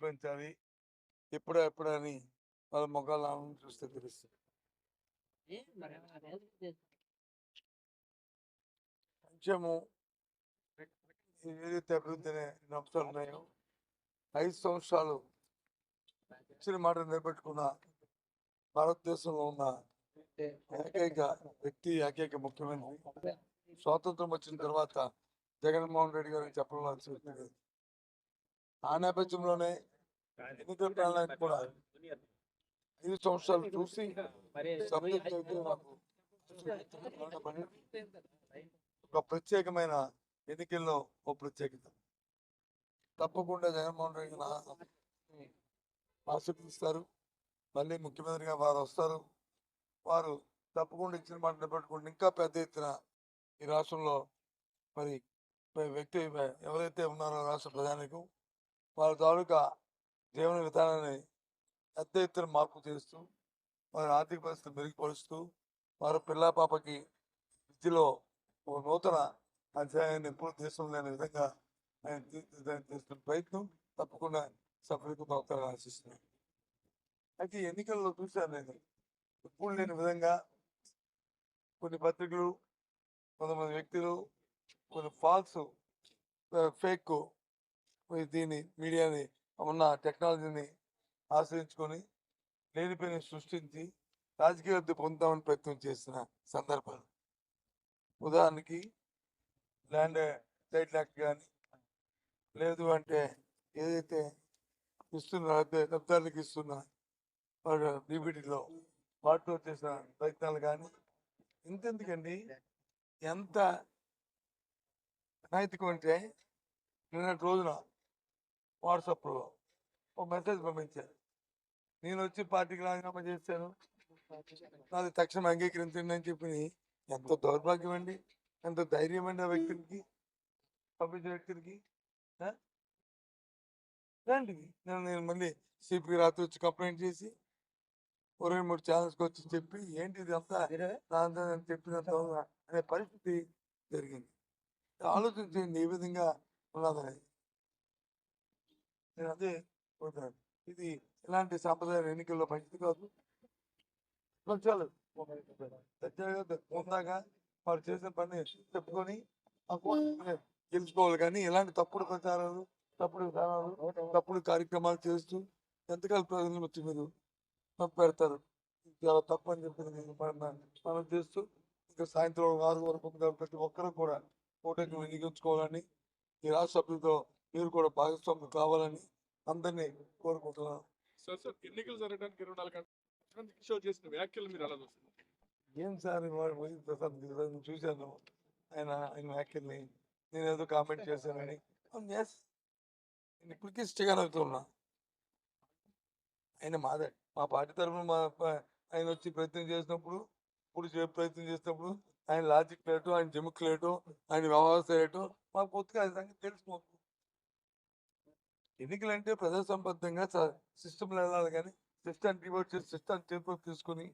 గెలిపించాలి ఎప్పుడో ఎప్పుడో అని వాళ్ళ మొక్కలు చూస్తే తెలుస్తుంది. సంక్షేమం ఏదైతే అభివృద్ధి అనే అంశాలు ఉన్నాయో ఐదు సంవత్సరాలు ఇచ్చిన మాట నిలబెట్టుకున్న భారతదేశంలో ఉన్న ఏకైక వ్యక్తి ఏకైక ముఖ్యమంత్రి. స్వాతంత్రం వచ్చిన తర్వాత జగన్మోహన్ రెడ్డి వ్యక్తి. లేదు. ఆ నేపథ్యంలోనే ఎన్నికల ప్రణాళిక కూడా ఐదు సంవత్సరాలు చూసి ఒక ప్రత్యేకమైన ఎన్నికల్లో ఒక ప్రత్యేకత. తప్పకుండా జగన్మోహన్ రెడ్డి ఆశీర్వదిస్తారు. మళ్ళీ ముఖ్యమంత్రిగా వారు వస్తారు. వారు తప్పకుండా ఇచ్చిన మాట నిలబెట్టుకుంటే ఇంకా పెద్ద ఎత్తున ఈ రాష్ట్రంలో మరి వ్యక్తి ఎవరైతే ఉన్నారో రాష్ట్ర ప్రధానికం వారి తాలూకా జీవన విధానాన్ని పెద్ద ఎత్తున మార్పు చేస్తూ వారి ఆర్థిక పరిస్థితి మెరుగుపరుస్తూ వారి పిల్ల పాపకి విద్యలో ఒక నూతన అధ్యాయాన్ని ఎప్పుడు దేశం లేని విధంగా ఆయన చేస్తున్న ప్రయత్నం తప్పకుండా సఫలీకృతం అవుతారని ఆశిస్తున్నాను అయితే ఎన్నికల్లో చూశాను నేను. ఎప్పుడు లేని విధంగా కొన్ని పత్రికలు కొంతమంది వ్యక్తులు కొన్ని ఫాల్స్ ఫేక్ దీన్ని మీడియాని ఉన్న టెక్నాలజీని ఆశ్రయించుకొని లేనిపోయిన సృష్టించి రాజకీయ లబ్ధి పొందుతామని ప్రయత్నం చేసిన సందర్భాలు. ఉదాహరణకి ల్యాండ్ టైటిల్ యాక్ట్ కానీ లేదు అంటే ఏదైతే ఇస్తున్న లబ్ధాలకు ఇస్తున్న డీబీటీలో వాటిలో చేసిన ప్రయత్నాలు కానీ ఇంతెందుకండి? ఎంత నైతికం అంటే నిన్నటి రోజున వాట్సాప్లో ఒక మెసేజ్ పంపించాను నేను వచ్చి పార్టీకి రాజీనామా చేశాను. నాది తక్షణం అంగీకరించండి అని చెప్పి ఎంత దౌర్భాగ్యం అండి. ఎంత ధైర్యం అండి ఆ వ్యక్తికి పంపించిన వ్యక్తికి రండి. ఇలాంటివి నేను నేను మళ్ళీ సిపి రాత్రి వచ్చి కంప్లైంట్ చేసి ఒరవై మూడు ఛానల్స్కి వచ్చి చెప్పి ఏంటి ఇది అంతా దాంతో నేను చెప్పినంత అనే పరిస్థితి జరిగింది. ఆలోచించండి ఏ విధంగా ఉన్నదని నేను అదే కోరుతున్నాను. ఇది ఇలాంటి సాంప్రదాయ ఎన్నికల్లో మంచిది కాదు. కొంచెం ఉందాక వారు చేసిన పని చెప్పుకొని గెలుచుకోవాలి కానీ ఇలాంటి తప్పుడు ప్రచారాలు తప్పుడు విధానాలు తప్పుడు కార్యక్రమాలు చేస్తూ ఎంతకాలం ప్రజలను వచ్చి మీరు పెడతారు? చాలా తప్పు అని చెప్పి నేను మన- చేస్తూ ఇంకా సాయంత్రం ఆరు వరకు ప్రతి ఒక్కరూ కూడా ఓటకు వినియోగించుకోవాలని ఈ రాష్ట్ర సభ్యులతో మీరు కూడా భాగస్వామ్యం కావాలని అందరినీ కోరుకుంటున్నాను. సార్ సార్ ఎన్నికలు జరగడానికి ఇరవై నాలుగు గంటలు కిషోర్ చేసిన వ్యాఖ్యలు మీరు చూస్తున్నారు? ఏం సార్ పోయి ప్రసాద్ చూశాను. ఆయన ఆయన వ్యాఖ్యల్ని నేను ఏదో కామెంట్ చేశానని. ఎస్ నేను ఇప్పటికీ స్టిగర్ అవుతున్నా ఆయన మాదే. మా పార్టీ తరఫున మా ఆయన వచ్చి ప్రయత్నం చేసినప్పుడు ఇప్పుడు చే ప్రయత్నం చేసినప్పుడు ఆయన లాజిక్ లేటు ఆయన జిమ్క్ లేటు ఆయన వ్యవహారం లేటు మాకు పూర్తిగా ఆయన సంగతి తెలుసు ఎన్నికలు అంటే ప్రజాసంబద్ధంగా సిస్టంలో వెళ్ళాలి కానీ సిస్టమ్ డివోట్ చేసి సిస్టమ్ చేతిలోకి తీసుకుని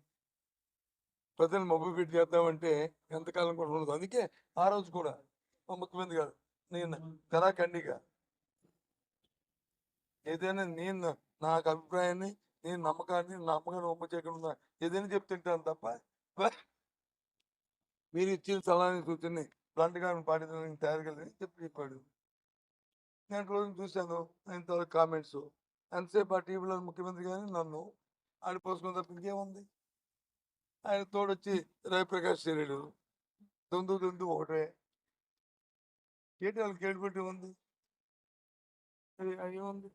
ప్రజలను మబ్బు చేద్దామంటే ఎంతకాలం కూడా ఉండదు. అందుకే ఆ రోజు కూడా మా ముఖ్యమంత్రి గారు నేను కరాఖండిగా ఏదైనా నేను నాకు అభిప్రాయాన్ని నేను నమ్మకాన్ని నా అమ్మగారిని ఒమ్మ చేయకుండా ఏదైనా చెప్తుంటాను తప్ప మీరు ఇచ్చిన సలహాని సూచనని గారిని పాటించడానికి తయారు కలిగి చెప్పి చెప్పాడు. నేను చూశాను ఆయన తర్వాత కామెంట్స్. ఎంతసేపు ఆ టీవీలో ముఖ్యమంత్రి కానీ నన్ను. ఆడిపోసుకుని తప్ప ఇంకేముంది? ఆయన తోడొచ్చి రవిప్రకాష్ చర్యలు దొందు దొందు ఒకటే. ఏంటి వాళ్ళకి క్రెడిబిలిటీ ఉంది. ఏముంది?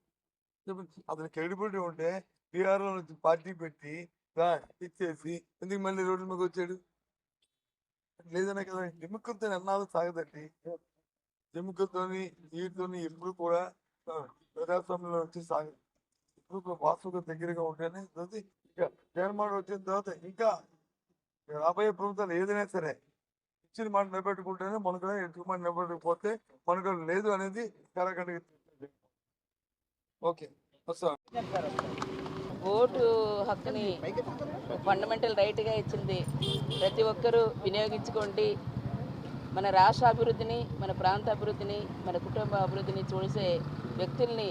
చెప్పండి. అతని క్రెడిబిలిటీ ఉంటే బీఆర్ఓ నుంచి పార్టీ పెట్టి ఇచ్చేసి ఎందుకు మళ్ళీ రోడ్ల మీద వచ్చాడు? లేదనే కదా నిమ్మకంతో అన్నాలు సాగదండి. ఎముకలతోని నీటితోని ఎప్పుడు కూడా ప్రజాస్వామ్యంలో వచ్చి సాగి ఇప్పుడు కూడా దగ్గరగా ఉంటేనే అది ఇక జగన్మోహన్ వచ్చిన తర్వాత ఇంకా రాబోయే ప్రభుత్వాలు ఏదైనా సరే ఇచ్చిన మాట నిలబెట్టుకుంటేనే మనకు ఎక్కువ మాట నిలబెట్టకపోతే మనకు లేదు అనేది కరగండి ఓకే. ఓటు హక్కుని ఫండమెంటల్ రైట్గా ఇచ్చింది ప్రతి ఒక్కరూ వినియోగించుకోండి. మన రాష్ట్ర అభివృద్ధిని మన ప్రాంత అభివృద్ధిని మన కుటుంబ అభివృద్ధిని చూసే వ్యక్తుల్ని